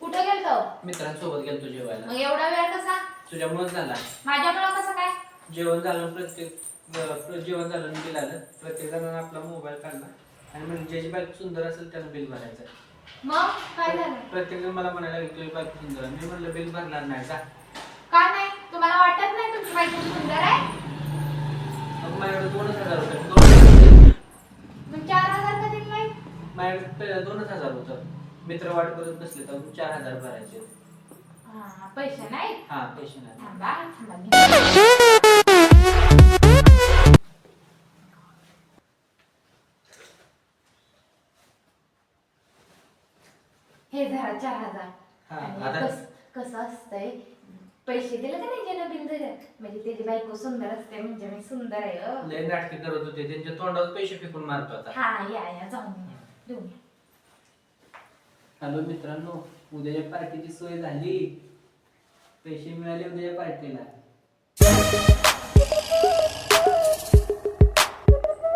कुठे गेलतो? मित्रांसोबत गेलतो जेवायला. मग एवढा वेळ कसा? तुझ्यामुळेच झाला. माझ्यामुळं कसं काय? जेवण झालं प्रत्येक अं, जेवण झालं आणि बिल आलं. प्रत्येक जणांना आपला मोबाईल काढला. आणि म्हणजे ज्याची बाईक सुंदर असेल त्यानं बिल भरायचं मग? काय झालं? प्रत्येक जण मला म्हणायला लागले तुझी बाईक सुंदर आहे. मी म्हणलं बिल भरणार नाही जा. का नाही? तुम्हाला वाटत नाही तुमची बायको सुंदर आहे? मग माझ्याकडे दोनच हजार होते दोन मग चार हजार कधी नाही पहिला दोनच हजार होतं. मित्र वाट बघत बसले तर चार हजार भरायचे. हा, पैसे नाही? हा पैसे नाही. थांबा थांबा घे. हे धरा चार हजार. हा, आणि आता- कस- कसं असतंय? पैसे दिले का नाही ज्यानं बिल दिलं म्हणजे त्याची बायको सुंदर असते म्हणजे मी सुंदर आहे अ. लय नाटके करत होते. त्यांच्या तोंडावर पैसे फेकून मारतो आता. हा या या जाऊन या. हॅलो मित्रांनो उद्याच्या पार्टीची सोय झाली. पैसे मिळाले उद्याच्या पार्टीला.